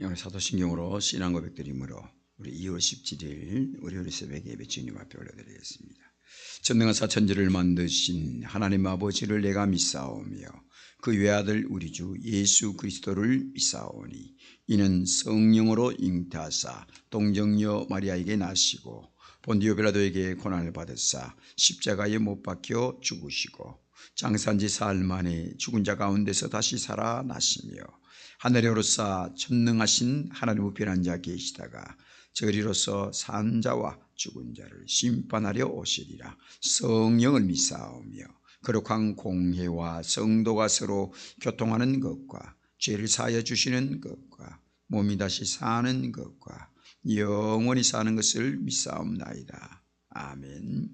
오늘 사도신경으로 신앙 고백드림으로 우리 2월 17일 우리 우리 새벽에 예배 주님 앞에 올려드리겠습니다. 전능한 사천지를 만드신 하나님 아버지를 내가 믿사오며 그 외아들 우리 주 예수 그리스도를 믿사오니 이는 성령으로 잉태하사 동정녀 마리아에게 나시고 본디오 빌라도에게 고난을 받으사 십자가에 못 박혀 죽으시고 장산지 사흘 만에 죽은 자 가운데서 다시 살아나시며 하늘에 오르사 전능하신 하나님 우편한 자 계시다가 저리로서 산 자와 죽은 자를 심판하려 오시리라. 성령을 믿사오며 거룩한 공회와 성도가 서로 교통하는 것과 죄를 사하여 주시는 것과 몸이 다시 사는 것과 영원히 사는 것을 믿사옵나이다. 아멘.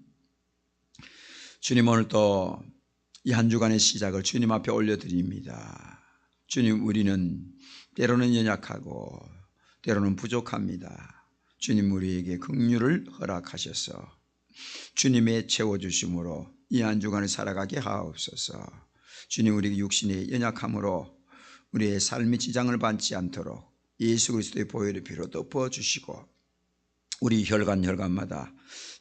주님 오늘 또이한 주간의 시작을 주님 앞에 올려드립니다 주님 우리는 때로는 연약하고 때로는 부족합니다. 주님 우리에게 긍휼을 허락하셔서 주님의 채워주심으로 이 한 주간을 살아가게 하옵소서. 주님 우리 육신의 연약함으로 우리의 삶의 지장을 받지 않도록 예수 그리스도의 보혈의 피로 덮어주시고 우리 혈관 혈관마다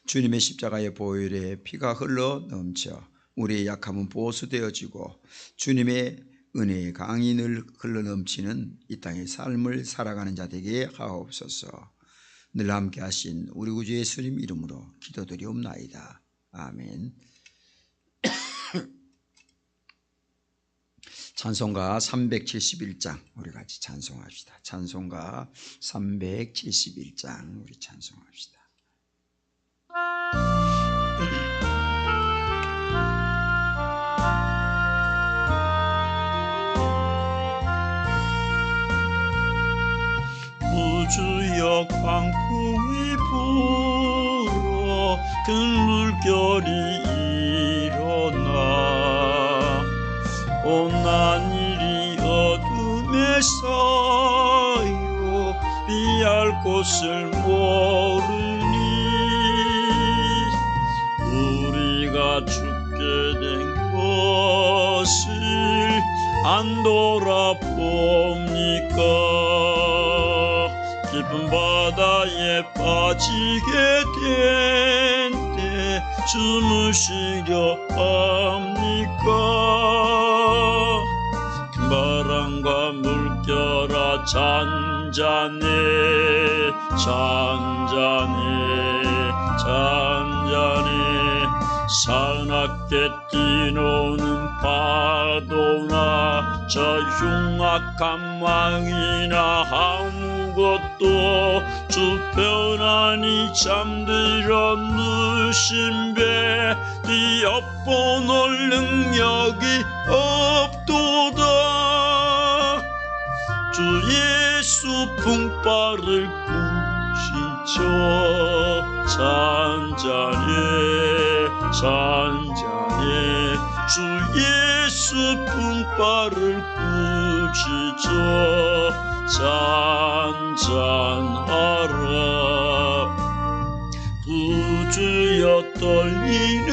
주님의 십자가의 보혈의 피가 흘러 넘쳐 우리의 약함은 보수되어지고 주님의 은혜의 강이 늘 흘러넘치는 이 땅의 삶을 살아가는 자 되게 하옵소서. 늘 함께 하신 우리 구주 예수님 이름으로 기도드리옵나이다. 아멘. 찬송가 371장 우리 같이 찬송합시다. 찬송가 371장 우리 찬송합시다. 주여 광풍이 불어 큰 물결이 일어나. 온난 일이 어둠에 쌓여 피할 곳을 모르니. 우리가 죽게 된 것을 안 돌아봅니까 깊은 바다에 빠지게 된때 주무시려 합니까? 큰 바람과 물결아 잔잔해 잔잔해 잔잔해. 사납게 뛰노는 파도나 저 흉악한 망이나 아무것도 주 편안히 잠들어 누신 배 뒤엎어놓을 능력이 없도다. 주 예수 풍파를 부시죠 잔잔해 잔잔 해주 예수 풍파를 부시죠. 잔잔하라. 구주여 떨리는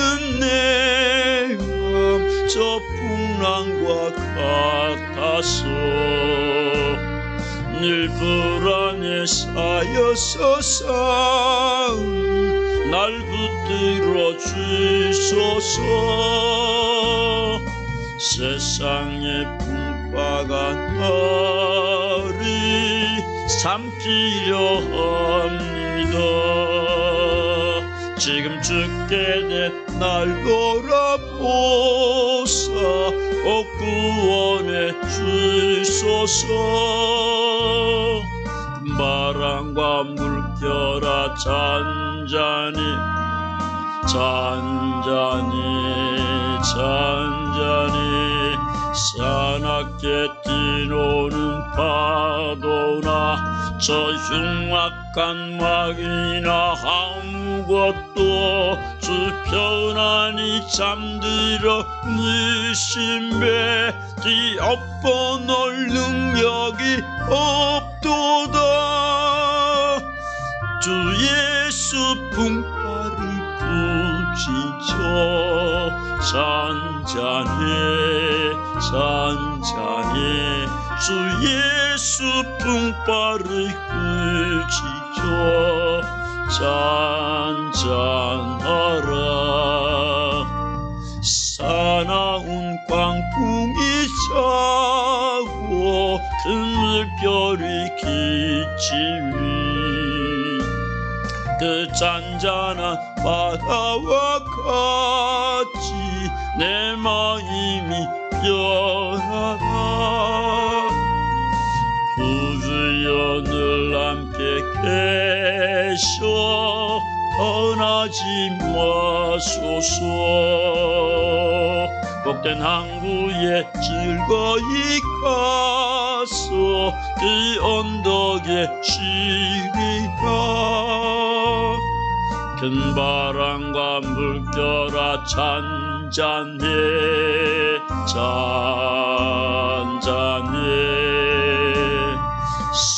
내맘저 풍랑과 같아서 늘 불안에 쌓여서 싸움 날붙 들어 주소서. 세상의 풍파가 나를 삼키려 합니다. 지금 죽게 된날 돌아보사 꼭 구원해 주소서. 바람과 물결아 잔잔히 잔잔히 잔잔히 사납게 뛰노는 파도나 저 흉악한 막이나 아무것도 주 편안히 잠들어 느신 배 뒤엎어놓을 능력이 없도다. 주 예수 부 지죠 잔잔해 잔잔해. 주 예수 풍파를 그치죠 잔잔하라. 사나운 광풍이 차고 그늘별이 기침이 그 잔잔한 바다와 같이 내 마음이 변하다. 구주여 늘 함께 계셔 떠나지 마소서. 복된 항구에 즐거이 가서 그 언덕에 쉬리라 큰 바람과 물결아 잔잔해 잔잔해.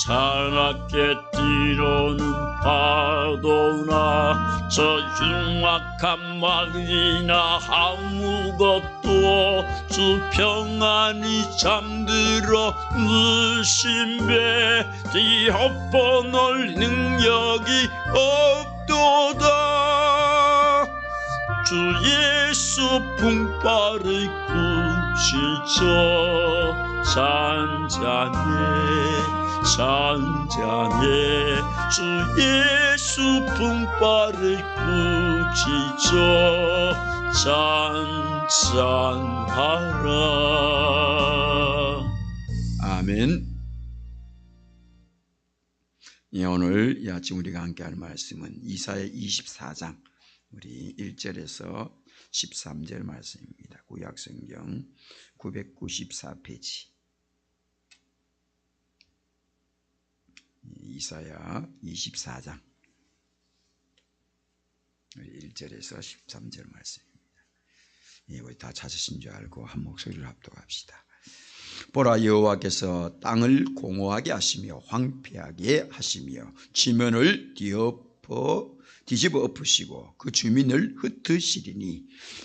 사납게 뛰노는 파도나 저 흉악한 말이나 아무것도 주 평안히 잠들어 누신 배뒤 헛번을 능력이 없 도다. 주 예수 풍파를 꾸짖어 잔잔해 잔잔해. 주 예수 풍파를 꾸짖어 잔잔하라. 아멘. 예, 오늘 이 아침 우리가 함께 할 말씀은 이사야 24장 우리 1절에서 13절 말씀입니다. 구약 성경 994페이지. 이사야 24장 1절에서 13절 말씀입니다. 예, 우리 다 찾으신 줄 알고 한 목소리를 합독합시다. 보라 여호와께서 땅을 공허하게 하시며 황폐하게 하시며 지면을 뒤엎어 뒤집어 엎으시고 그 주민을 흩으시리니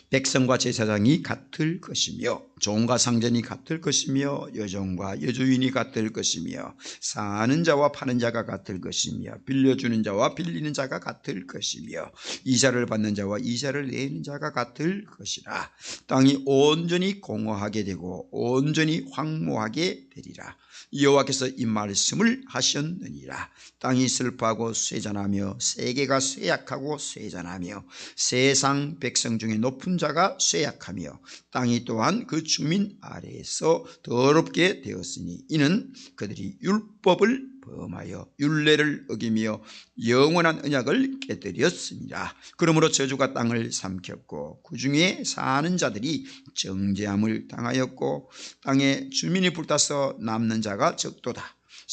백성과 제사장이 같을 것이며 종과 상전이 같을 것이며 여종과 여주인이 같을 것이며 사는 자와 파는 자가 같을 것이며 빌려주는 자와 빌리는 자가 같을 것이며 이자를 받는 자와 이자를 내는 자가 같을 것이라. 땅이 온전히 공허하게 되고 온전히 황무하게 되리라. 여호와께서 이 말씀을 하셨느니라. 땅이 슬퍼하고 쇠잔하며 세계가 쇠약하고 쇠잔하며 세상 백성 중에 높은 자가 쇠약하며 땅이 또한 그 주민 아래에서 더럽게 되었으니 이는 그들이 율법을 범하여 율례를 어기며 영원한 언약을 깨뜨렸습니다. 그러므로 저주가 땅을 삼켰고 그 중에 사는 자들이 정죄함을 당하였고 땅에 주민이 불타서 남는 자가 적도다.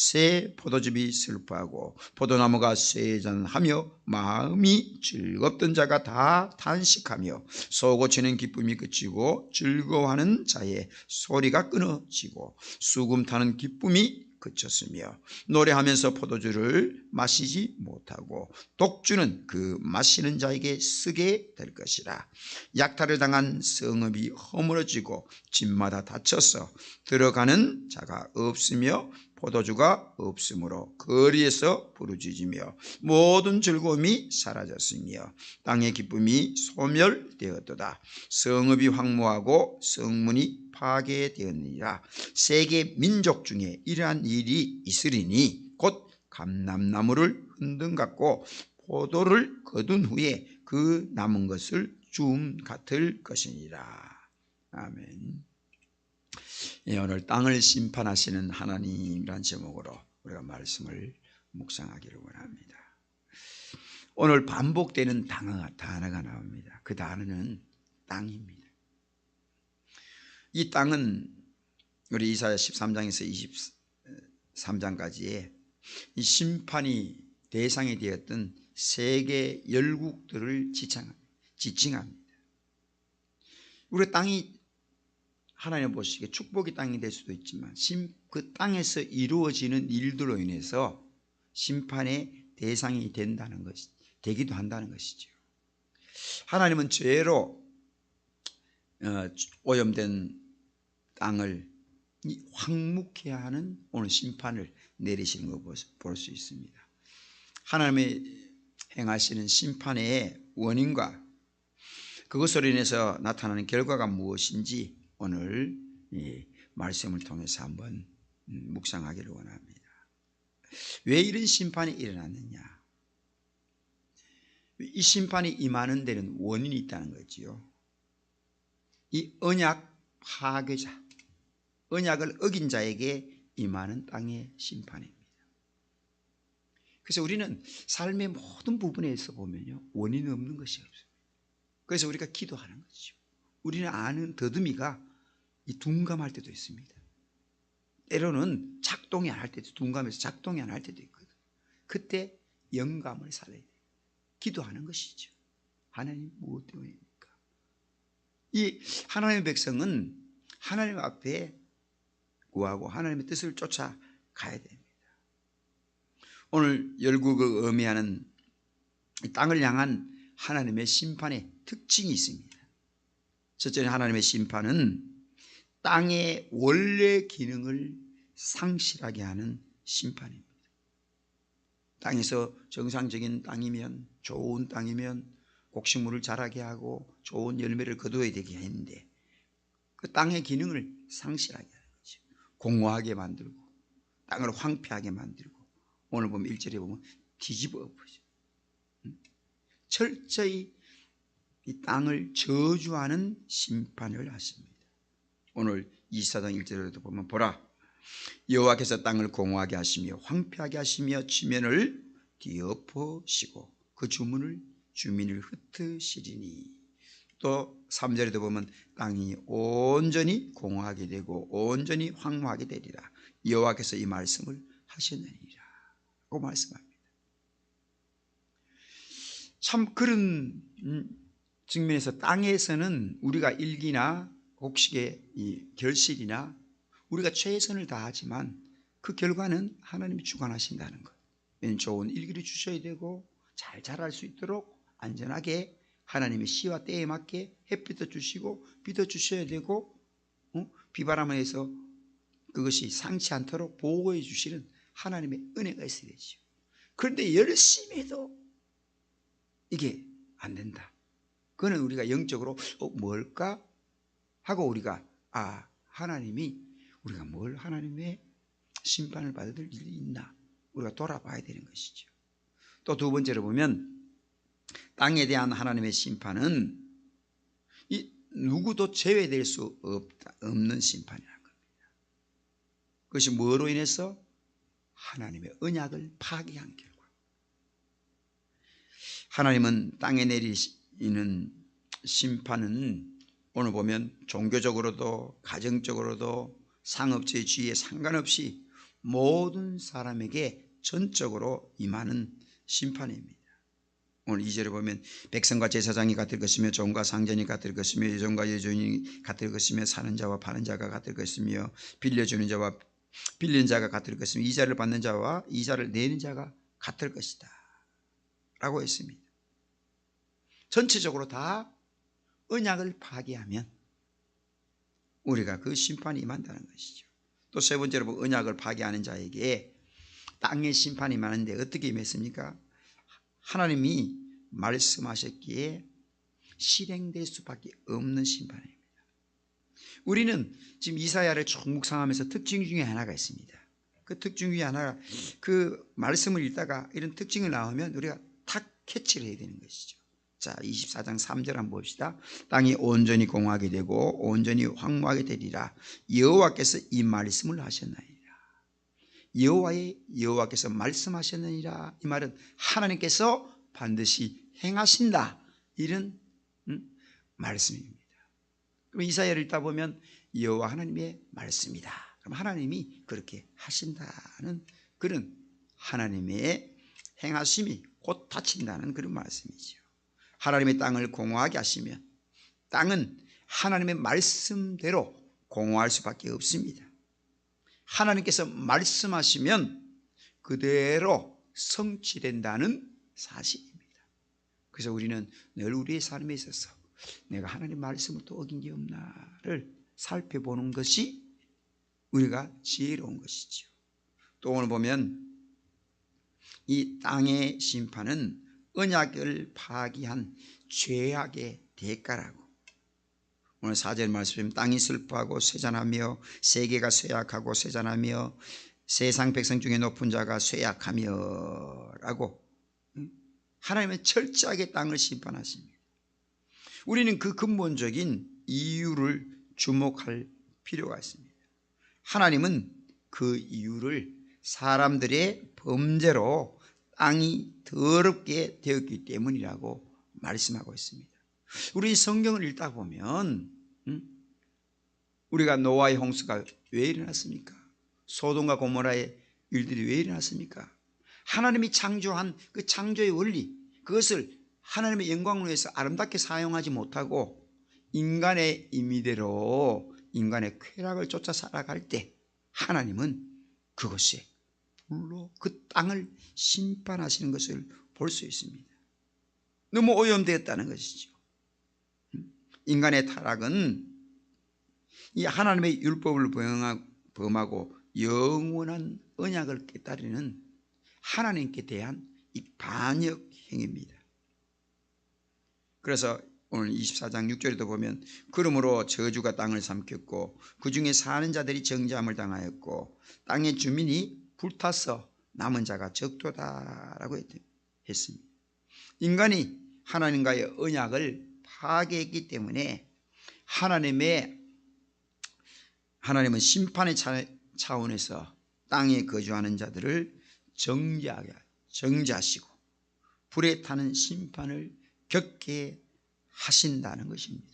새 포도즙이 슬퍼하고 포도나무가 쇠잔하며 마음이 즐겁던 자가 다 탄식하며 소고치는 기쁨이 그치고 즐거워하는 자의 소리가 끊어지고 수금 타는 기쁨이 그쳤으며 노래하면서 포도주를 마시지 못하고 독주는 그 마시는 자에게 쓰게 될 것이라. 약탈을 당한 성읍이 허물어지고 집마다 닫혀서 들어가는 자가 없으며 포도주가 없으므로 거리에서 부르짖으며 모든 즐거움이 사라졌으며 땅의 기쁨이 소멸되었도다. 성읍이 황무하고 성문이 파괴되었느니라. 세계 민족 중에 이러한 일이 있으리니 곧 감람나무를 흔든 같고 포도를 거둔 후에 그 남은 것을 줌 같을 것이니라. 아멘. 예, 오늘 땅을 심판하시는 하나님이란 제목으로 우리가 말씀을 묵상하기를 원합니다. 오늘 반복되는 단어가, 단어가 나옵니다. 그 단어는 땅입니다. 이 땅은 우리 이사야 13장에서 23장까지의 이 심판이 대상이 되었던 세계 열국들을 지칭합니다. 우리 땅이 하나님 보시기에 축복의 땅이 될 수도 있지만 그 땅에서 이루어지는 일들로 인해서 심판의 대상이 된다는 것이 되기도 한다는 것이죠. 하나님은 죄로 어, 오염된 땅을 이 황묵해야 하는 오늘 심판을 내리시는 거볼수 있습니다. 하나님의 행하시는 심판의 원인과 그것으로 인해서 나타나는 결과가 무엇인지 오늘 이 말씀을 통해서 한번 음, 묵상하기를 원합니다. 왜 이런 심판이 일어났느냐? 이 심판이 임하는 데는 원인이 있다는 거지요. 이 언약 파괴자, 언약을 어긴 자에게 임하는 땅의 심판입니다. 그래서 우리는 삶의 모든 부분에서 보면요. 원인 없는 것이 없어요. 그래서 우리가 기도하는 거죠. 우리는 아는 더듬이가 이 둔감할 때도 있습니다. 때로는 작동이 안 할 때도 둔감해서 작동이 안 할 때도 있거든. 그때 영감을 살아야 돼. 기도하는 것이죠. 하나님 무엇 때문입니까? 이 하나님의 백성은 하나님 앞에 구하고 하나님의 뜻을 쫓아 가야 됩니다. 오늘 열국을 의미하는 땅을 향한 하나님의 심판의 특징이 있습니다. 첫째는 하나님의 심판은 땅의 원래 기능을 상실하게 하는 심판입니다. 땅에서 정상적인 땅이면 좋은 땅이면 곡식물을 자라게 하고 좋은 열매를 거두어야 되게 했는데 그 땅의 기능을 상실하게 하는 거죠. 공허하게 만들고 땅을 황폐하게 만들고 오늘 보면 일절에 보면 뒤집어 엎어져. 철저히 이 땅을 저주하는 심판을 하십니다. 오늘 이사장 1절에도 보면 보라 여호와께서 땅을 공허하게 하시며 황폐하게 하시며 지면을 뒤엎으시고 그 주문을 주민을 흩으시리니. 또 3절에도 보면 땅이 온전히 공허하게 되고 온전히 황무하게 되리라. 여호와께서 이 말씀을 하셨느니라. 고 말씀합니다. 참 그런 음, 측면에서 땅에서는 우리가 일기나 곡식의 이 결실이나 우리가 최선을 다하지만 그 결과는 하나님이 주관하신다는 것. 좋은 일기를 주셔야 되고 잘 자랄 수 있도록 안전하게 하나님의 시와 때에 맞게 햇빛도 주시고 비도 주셔야 되고 어? 비바람에서 그것이 상치 않도록 보호해 주시는 하나님의 은혜가 있어야 되죠. 그런데 열심히 해도 이게 안 된다. 그거는 우리가 영적으로 어, 뭘까 하고 우리가 아 하나님이 우리가 뭘 하나님의 심판을 받을 일이 있나 우리가 돌아봐야 되는 것이죠. 또 두 번째로 보면 땅에 대한 하나님의 심판은 이 누구도 제외될 수 없다, 없는 심판이라는 겁니다. 그것이 뭐로 인해서 하나님의 언약을 파괴한 결과. 하나님은 땅에 내리시는 심판은 오늘 보면 종교적으로도 가정적으로도 상업체의 지위에 상관없이 모든 사람에게 전적으로 임하는 심판입니다. 오늘 2절에 보면 백성과 제사장이 같을 것이며 종과 상전이 같을 것이며 여종과 여종이 같을 것이며 사는 자와 파는 자가 같을 것이며 빌려주는 자와 빌린 자가 같을 것이며 이자를 받는 자와 이자를 내는 자가 같을 것이다 라고 했습니다 전체적으로 다 언약을 파괴하면 우리가 그 심판이 임한다는 것이죠 또 세 번째로 보면 언약을 파괴하는 자에게 땅의 심판이 많은데 어떻게 임했습니까? 하나님이 말씀하셨기에 실행될 수밖에 없는 심판입니다. 우리는 지금 이사야를 쭉 묵상하면서 특징 중에 하나가 있습니다. 그 특징 중에 하나가 그 말씀을 읽다가 이런 특징이 나오면 우리가 탁 캐치를 해야 되는 것이죠. 자, 24장 3절 한번 봅시다. 땅이 온전히 공하게 되고 온전히 황무하게 되리라. 여호와께서 이 말씀을 하셨나이다. 여호와의 여호와께서 말씀하셨느니라 이 말은 하나님께서 반드시 행하신다 이런 음, 말씀입니다. 그럼 이사야를 읽다 보면 여호와 하나님의 말씀이다. 그럼 하나님이 그렇게 하신다는 그런 하나님의 행하심이 곧 다친다는 그런 말씀이죠. 하나님의 땅을 공허하게 하시면 땅은 하나님의 말씀대로 공허할 수밖에 없습니다. 하나님께서 말씀하시면 그대로 성취된다는 사실입니다. 그래서 우리는 늘 우리의 삶에 있어서 내가 하나님 말씀을 또 어긴 게 없나를 살펴보는 것이 우리가 지혜로운 것이죠. 또 오늘 보면 이 땅의 심판은 언약을 파기한 죄악의 대가라고. 오늘 사절 말씀 땅이 슬퍼하고 쇠잔하며 세계가 쇠약하고 쇠잔하며 세상 백성 중에 높은 자가 쇠약하며 라고 하나님은 철저하게 땅을 심판하십니다. 우리는 그 근본적인 이유를 주목할 필요가 있습니다. 하나님은 그 이유를 사람들의 범죄로 땅이 더럽게 되었기 때문이라고 말씀하고 있습니다. 우리 성경을 읽다 보면 음? 우리가 노아의 홍수가 왜 일어났습니까? 소돔과 고모라의 일들이 왜 일어났습니까? 하나님이 창조한 그 창조의 원리 그것을 하나님의 영광을 위해서 아름답게 사용하지 못하고 인간의 임의대로 인간의 쾌락을 쫓아 살아갈 때 하나님은 그것에 불로 그 땅을 심판하시는 것을 볼 수 있습니다. 너무 오염되었다는 것이죠. 인간의 타락은 이 하나님의 율법을 범하고 영원한 언약을 깨달리는 하나님께 대한 이 반역 행위입니다. 그래서 오늘 24장 6절에도 보면 그러므로 저주가 땅을 삼켰고 그 중에 사는 자들이 정죄함을 당하였고 땅의 주민이 불타서 남은 자가 적도다라고 했습니다. 인간이 하나님과의 언약을 파괴했기 때문에 하나님의 하나님은 심판의 차원에서 땅에 거주하는 자들을 정죄하게 정죄하시고 불에 타는 심판을 겪게 하신다는 것입니다.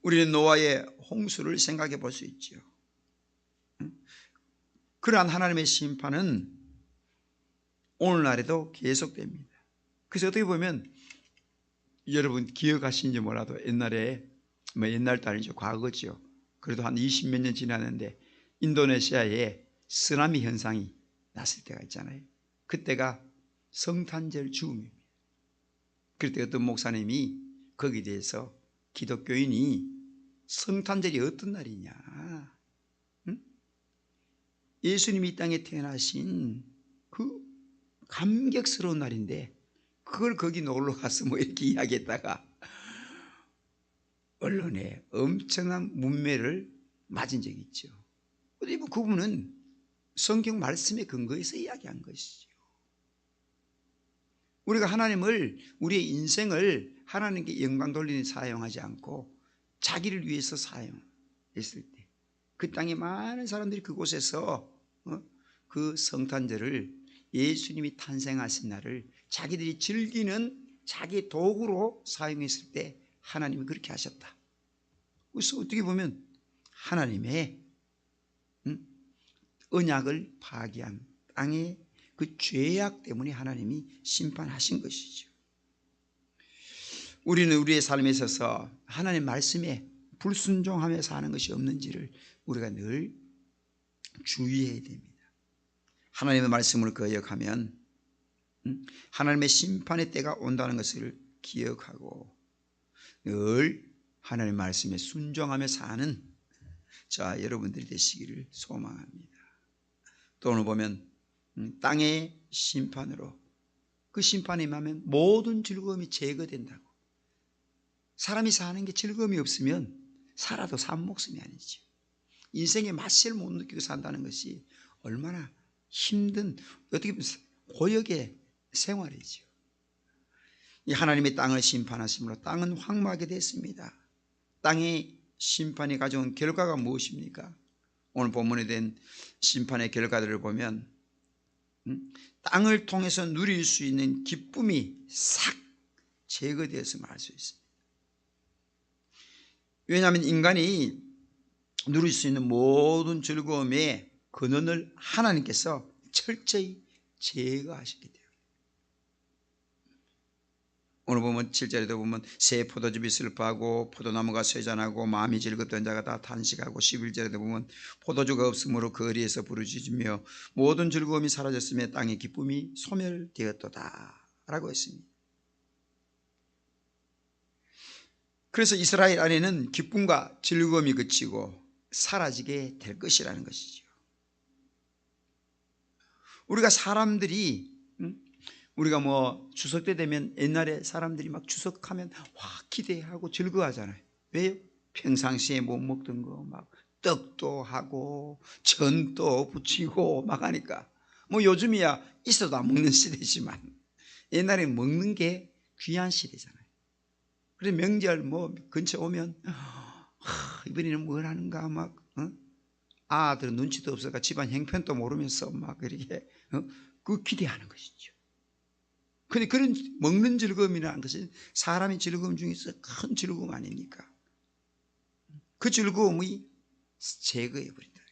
우리는 노아의 홍수를 생각해 볼 수 있죠. 그러한 하나님의 심판은 오늘날에도 계속됩니다. 그래서 어떻게 보면 여러분 기억하시는지 몰라도 옛날에 뭐 옛날도 아니죠 과거죠. 그래도 한 20몇 년 지났는데 인도네시아에 쓰나미 현상이 났을 때가 있잖아요. 그때가 성탄절 죽음입니다. 그때 어떤 목사님이 거기에 대해서 기독교인이 성탄절이 어떤 날이냐 응? 예수님이 이 땅에 태어나신 그 감격스러운 날인데 그걸 거기 놀러 가서 뭐 이렇게 이야기했다가 언론에 엄청난 문매를 맞은 적이 있죠. 근데 뭐 그분은 성경 말씀에 근거해서 이야기한 것이죠. 우리가 하나님을 우리의 인생을 하나님께 영광 돌리는 사용하지 않고 자기를 위해서 사용했을 때 그 땅에 많은 사람들이 그곳에서 어? 그 성탄절을 예수님이 탄생하신 날을 자기들이 즐기는 자기 도구로 사용했을 때 하나님이 그렇게 하셨다. 그래서 어떻게 보면 하나님의 언약을 파기한 땅의 그 죄악 때문에 하나님이 심판하신 것이죠. 우리는 우리의 삶에 있어서 하나님 말씀에 불순종하며 사는 것이 없는지를 우리가 늘 주의해야 됩니다. 하나님의 말씀을 거역하면 하나님의 심판의 때가 온다는 것을 기억하고 늘 하나님의 말씀에 순종하며 사는 자 여러분들이 되시기를 소망합니다. 또 오늘 보면 음, 땅의 심판으로 그 심판이 임하면 모든 즐거움이 제거된다고. 사람이 사는 게 즐거움이 없으면 살아도 산 목숨이 아니죠. 인생의 맛을 못 느끼고 산다는 것이 얼마나 힘든 어떻게 보면 고역의 생활이죠. 이 하나님의 땅을 심판하심으로 땅은 황무하게 됐습니다. 땅의 심판이 가져온 결과가 무엇입니까? 오늘 본문에 된 심판의 결과들을 보면 음, 땅을 통해서 누릴 수 있는 기쁨이 싹 제거되었음을 알 수 있습니다. 왜냐하면 인간이 누릴 수 있는 모든 즐거움의 근원을 하나님께서 철저히 제거하셨기 때문에 오늘 보면 7절에도 보면 새 포도즙이 슬퍼하고 포도나무가 쇠잔하고 마음이 즐겁던 자가 다 탄식하고 11절에도 보면 포도주가 없으므로 거리에서 부르짖으며 모든 즐거움이 사라졌으며 땅의 기쁨이 소멸되었도다 라고 했습니다. 그래서 이스라엘 안에는 기쁨과 즐거움이 그치고 사라지게 될 것이라는 것이죠. 우리가 사람들이 음? 우리가 뭐 추석 때 되면 옛날에 사람들이 막 추석하면 와 기대하고 즐거워하잖아요. 왜요? 평상시에 못 먹던 거 막 떡도 하고 전도 붙이고 막 하니까 뭐 요즘이야 있어도 안 먹는 시대지만 옛날에 먹는 게 귀한 시대잖아요. 그래 명절 뭐 근처 오면 하, 이번에는 뭘 하는가 막 어? 아들은 눈치도 없어가 집안 형편도 모르면서 막 이렇게 어? 그 기대하는 것이죠. 근데 그런 먹는 즐거움이라는 것은 사람의 즐거움 중에서 큰 즐거움 아닙니까? 그 즐거움이 제거해 버린다.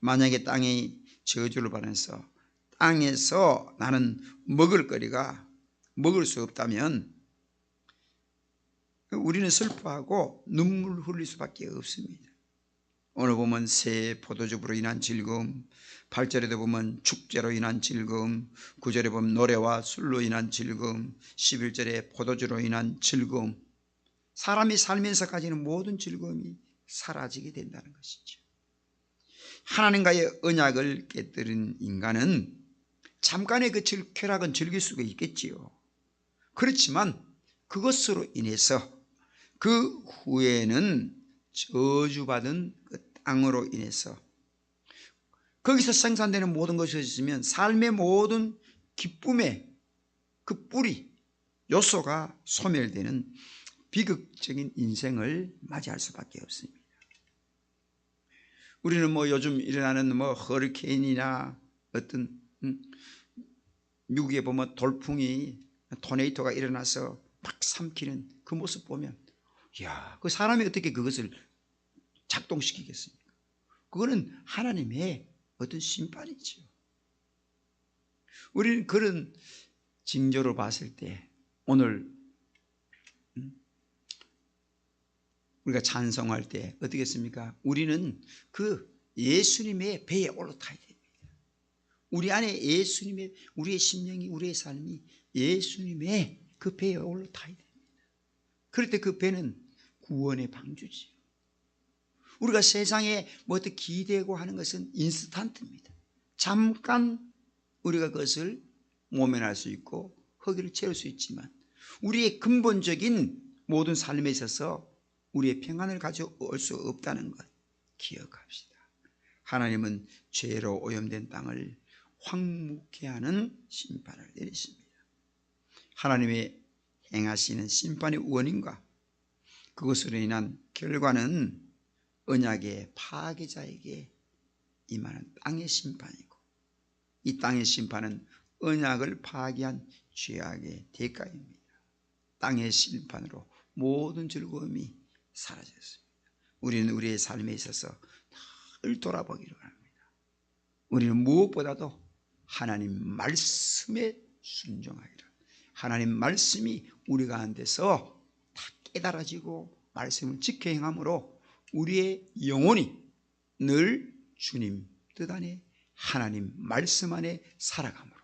만약에 땅에 저주를 받아서 땅에서 나는 먹을 거리가 먹을 수 없다면 우리는 슬퍼하고 눈물 흘릴 수밖에 없습니다. 오늘 보면 새 포도즙으로 인한 즐거움, 8절에도 보면 축제로 인한 즐거움, 9절에 보면 노래와 술로 인한 즐거움, 11절에 포도주로 인한 즐거움. 사람이 살면서 가지는 모든 즐거움이 사라지게 된다는 것이죠. 하나님과의 언약을 깨뜨린 인간은 잠깐의 그 즐- 쾌락은 즐길 수가 있겠지요. 그렇지만 그것으로 인해서 그 후에는 저주받은 그 땅으로 인해서 거기서 생산되는 모든 것이 있으면 삶의 모든 기쁨의 그 뿌리 요소가 소멸되는 비극적인 인생을 맞이할 수밖에 없습니다. 우리는 뭐 요즘 일어나는 뭐 허리케인이나 어떤 음, 미국에 보면 돌풍이 토네이토가 일어나서 막 삼키는 그 모습 보면 야, 그 사람이 어떻게 그것을 작동시키겠습니까? 그거는 하나님의 어떤 심판이죠. 우리는 그런 징조를 봤을 때 오늘 음, 우리가 찬송할 때 어떻게 했습니까? 우리는 그 예수님의 배에 올라타야 됩니다. 우리 안에 예수님의 우리의 심령이 우리의 삶이 예수님의 그 배에 올라타야 됩니다. 그럴 때 그 배는 구원의 방주지. 우리가 세상에 뭐 어떻게 기대고 하는 것은 인스턴트입니다. 잠깐 우리가 그것을 모면할 수 있고 허기를 채울 수 있지만 우리의 근본적인 모든 삶에 있어서 우리의 평안을 가져올 수 없다는 것 기억합시다. 하나님은 죄로 오염된 땅을 황무케 하는 심판을 내리십니다. 하나님의 행하시는 심판의 원인과 그것으로 인한 결과는 언약의 파괴자에게 임하는 땅의 심판이고 이 땅의 심판은 언약을 파괴한 죄악의 대가입니다. 땅의 심판으로 모든 즐거움이 사라졌습니다. 우리는 우리의 삶에 있어서 늘 돌아보기를 합니다. 우리는 무엇보다도 하나님 말씀에 순종하기를 하나님 말씀이 우리 가운데서 다 깨달아지고 말씀을 지켜 행함으로 우리의 영혼이 늘 주님 뜻 안에 하나님 말씀 안에 살아감으로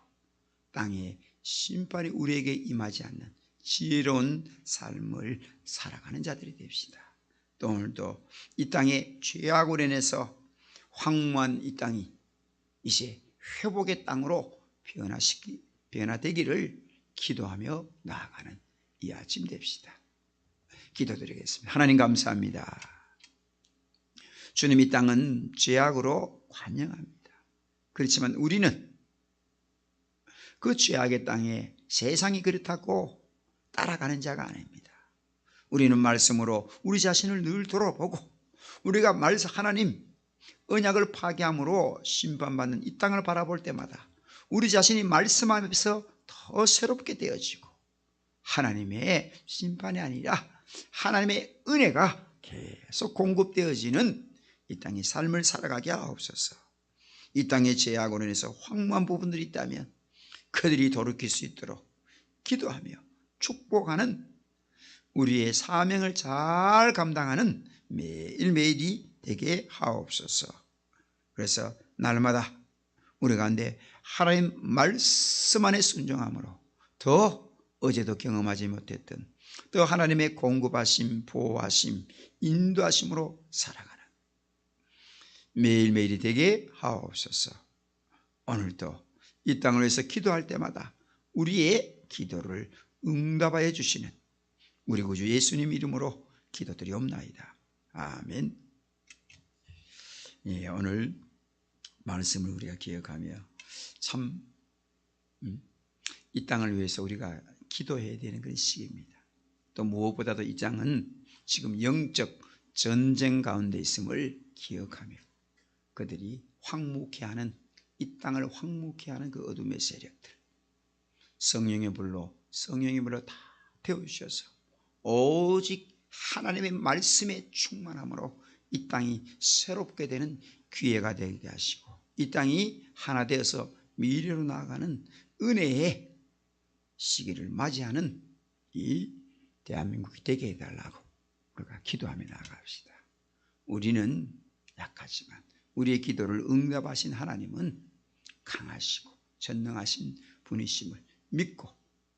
땅의 심판이 우리에게 임하지 않는 지혜로운 삶을 살아가는 자들이 됩시다. 또 오늘도 이 땅에 죄악으로 인해서 황무한 이 땅이 이제 회복의 땅으로 변화시키 변화되기를 기도하며 나아가는 이 아침 됩시다. 기도드리겠습니다. 하나님 감사합니다. 주님 이 땅은 죄악으로 관영합니다. 그렇지만 우리는 그 죄악의 땅에 세상이 그렇다고 따라가는 자가 아닙니다. 우리는 말씀으로 우리 자신을 늘 돌아보고 우리가 말씀 하나님 언약을 파괴함으로 심판받는 이 땅을 바라볼 때마다 우리 자신이 말씀 앞에서 더 새롭게 되어지고 하나님의 심판이 아니라 하나님의 은혜가 계속 공급되어지는 이 땅의 삶을 살아가게 하옵소서. 이 땅의 인해서 황무한 부분들이 있다면 그들이 돌이킬 수 있도록 기도하며 축복하는 우리의 사명을 잘 감당하는 매일매일이 되게 하옵소서. 그래서 날마다 우리 가운데 하나님 말씀 안에 순종함으로 더 어제도 경험하지 못했던 또 하나님의 공급하심, 보호하심, 인도하심으로 살아가는 매일매일이 되게 하옵소서. 오늘도 이 땅을 위해서 기도할 때마다 우리의 기도를 응답하여 주시는 우리 구주 예수님 이름으로 기도드리옵나이다. 아멘. 예, 오늘 말씀을 우리가 기억하며 참, 음, 이 땅을 위해서 우리가 기도해야 되는 그런 시기입니다. 또 무엇보다도 이 땅은 지금 영적 전쟁 가운데 있음을 기억하며 그들이 황무케 하는 이 땅을 황무케 하는 그 어둠의 세력들 성령의 불로 성령의 불로 다 태우셔서 오직 하나님의 말씀에 충만함으로 이 땅이 새롭게 되는 기회가 되게 하시고 이 땅이 하나 되어서 미래로 나아가는 은혜의 시기를 맞이하는 이 대한민국이 되게 해달라고 우리가 기도하며 나아갑시다. 우리는 약하지만 우리의 기도를 응답하신 하나님은 강하시고 전능하신 분이심을 믿고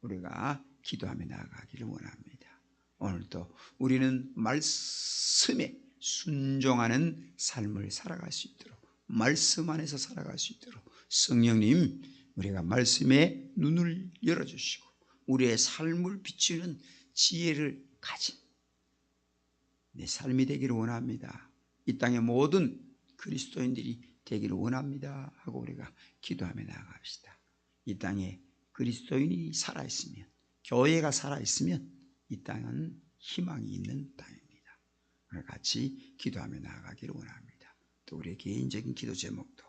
우리가 기도하며 나아가기를 원합니다. 오늘도 우리는 말씀에 순종하는 삶을 살아갈 수 있도록 말씀 안에서 살아갈 수 있도록 성령님 우리가 말씀에 눈을 열어주시고 우리의 삶을 비추는 지혜를 가진 내 삶이 되기를 원합니다. 이 땅의 모든 그리스도인들이 되기를 원합니다. 하고 우리가 기도하며 나아갑시다. 이 땅에 그리스도인이 살아있으면, 교회가 살아있으면 이 땅은 희망이 있는 땅입니다. 오늘 같이 기도하며 나아가기를 원합니다. 또 우리의 개인적인 기도 제목도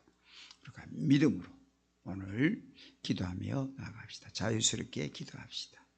우리가 믿음으로 오늘 기도하며 나아갑시다. 자유스럽게 기도합시다.